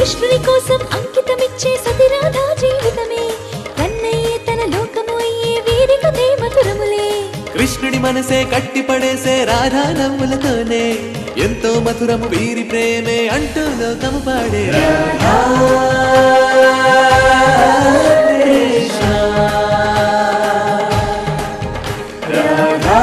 కృష్ణుని కోసం అంకితమిచ్చే సతిరాధా జీవితమే. తన లోకము అయ్యే వీరికదే మధురములే కృష్ణుడి మనసే కట్టిపడేసే రాధా నవ్వులతోనే. ఎంతో మధురము వీరి ప్రేమే అంటూ లోకము పాడే. రాధా రాధా